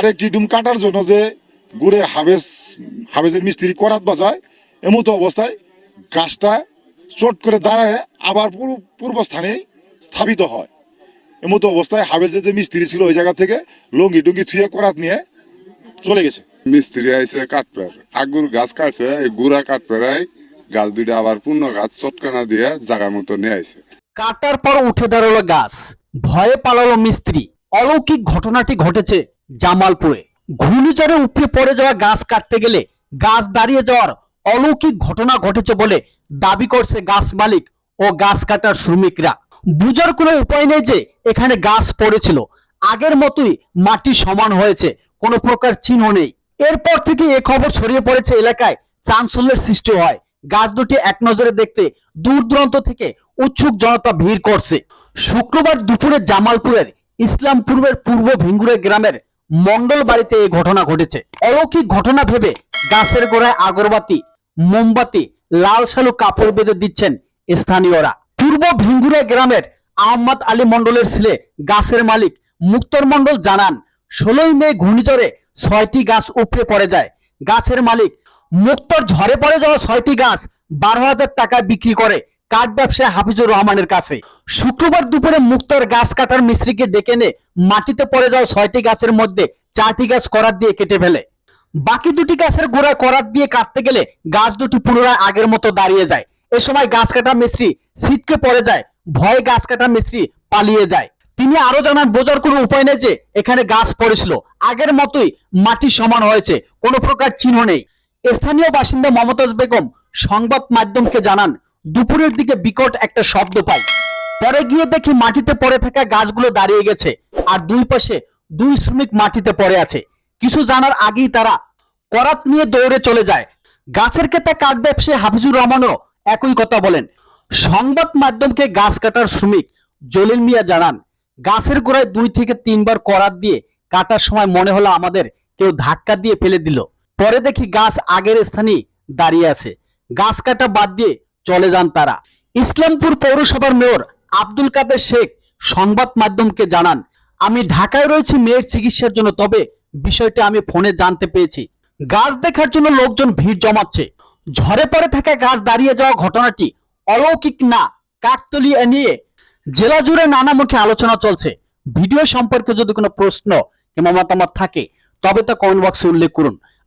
আরেকটি ডুম কাটার জন্য যে গুড়ে হাবেজ হাবেজের মিস্ত্রি করাত বাজায় এমতো অবস্থায় গাছটা চট করে দাঁড়ায় আবার পূর্ব পূর্বস্থানে স্থাপিত হয়। এমতো অবস্থায় হাবেজের যে মিস্ত্রি ছিল ওই জায়গা থেকে লঙ্গি টুঙ্গি থুয়ে করাত নিয়ে চলে গেছে। মিস্ত্রি আইছে কাটপের আগুর গাছ কাটছে এই গুড়া কাটপেরাই গাছ দুইটা আবার পূর্ণ গাছ চটকানা দিয়ে জায়গা মতো নিয়ে আইছে। কাটার পর উঠে দাঁড়াল গাছ ভয়ে পালালো মিস্ত্রি। অলৌকিক ঘটনাটি ঘটেছে জামালপুরে। ঘূর্ণিঝড়ে উপড়ে পড়ে যাওয়া গাছ কাটতে গেলে গাছ দাঁড়িয়ে যাওয়ার অলৌকিক ঘটনা ঘটেছে বলে দাবি করছে গাছ মালিক ও গাছ কাটার শ্রমিকরা। বুঝার কোনো উপায় নেই যে এখানে গাছ পড়েছিল। আগের মতোই মাটি সমান হয়েছে, কোনো প্রকার চিহ্ন নেই। এরপর থেকে এ খবর ছড়িয়ে পড়েছে এলাকায় চাঞ্চল্যের সৃষ্টি হয়। গাছ দুটি এক নজরে দেখতে দূর দূরান্ত থেকে উৎসুক জনতা ভিড় করছে। শুক্রবার দুপুরে জামালপুরের ইসলামপুরের পূর্ব ভিঙ্গুরে গ্রামের মন্ডল বাড়িতে এই ঘটনা ঘটেছে। অলৌকিক ঘটনা ভেবে গাছের গোড়ায় আগরবাতি, মোমবাতি, লাল শালু কাপড় বেঁধে দিচ্ছেন স্থানীয়রা। পূর্ব ভিঙ্গুরে গ্রামের আহমদ আলী মন্ডলের ছেলে, গাছের মালিক মুক্তর মন্ডল জানান, ষোলোই মে ঘূর্ণিঝড়ে ছয়টি গাছ উপড়ে পড়ে যায়। গাছের মালিক মুক্তর ঝড়ে পড়ে যাওয়া ছয়টি গাছ বারো হাজার টাকায় বিক্রি করে। কাঠ ব্যবসায়ী হাফিজুর রহমানের কাছে। শুক্রবার দুপুরে মুক্তর গাছ কাটার মিস্ত্রিকে ডেকে এনে মাটিতে পড়ে যাওয়া ছয়টি গাছের মধ্যে চারটি গাছ করাত দিয়ে কেটে ফেলে। বাকি দুটি গাছের গোড়া করাত দিয়ে কাটতে গেলে গাছ দুটি পুনরায় আগের মতো দাঁড়িয়ে যায়। এ সময় গাছ কাটা মিস্ত্রি ছিটকে পড়ে যায়, ভয়ে গাছ কাটা মিস্ত্রি পালিয়ে যায়। তিনি আরও জানান, বোঝার কোনো উপায় নেই যে এখানে গাছ পড়েছিল। আগের মতোই মাটি সমান হয়েছে, কোনো প্রকার চিহ্ন নেই। স্থানীয় বাসিন্দা মমতাজ বেগম সংবাদ মাধ্যমকে জানান দুপুরের দিকে বিকট একটা শব্দ পাই। পরে গিয়ে দেখি মাটিতে পড়ে থাকা গাছগুলো দাঁড়িয়ে গেছে আর দুই পাশে দুই শ্রমিক মাটিতে পড়ে আছে। কিছু জানার আগেই তারা করাত নিয়ে দৌড়ে চলে যায়। গাছের কেতা কাঠ ব্যবসায়ী হাফিজুর রহমানও একই কথা বলেন। সংবাদ মাধ্যমকে গাছ কাটার শ্রমিক জলিল মিয়া জানান, গাছের গোড়ায় দুই থেকে তিনবার করাত দিয়ে কাটার সময় মনে হলো আমাদের কেউ ধাক্কা দিয়ে ফেলে দিল। পরে দেখি গাছ আগের স্থানে দাঁড়িয়ে আছে। গাছ কাটা বাদ দিয়ে চলে যান তারা। ইসলামপুর পৌরসভার মেয়র আব্দুল কাদের শেখ সংবাদ মাধ্যমকে জানান, আমি ঢাকায় রয়েছি, মেয়ের চিকিৎসার জন্য, তবে বিষয়টা আমি ফোনে জানতে পেরেছি। গাছ দেখার জন্য লোকজন ভিড় জমাচ্ছে। ঝরে পড়ে থাকা গাছ দাঁড়িয়ে যাওয়া ঘটনাটি অলৌকিক না, কাকতলিয়া নিয়ে জেলা জুড়ে নানা মুখে আলোচনা চলছে। ভিডিও সম্পর্কে যদি কোনো প্রশ্ন কিংবা মতামত থাকে, তবে তা কমেন্ট বক্সে উল্লেখ করুন।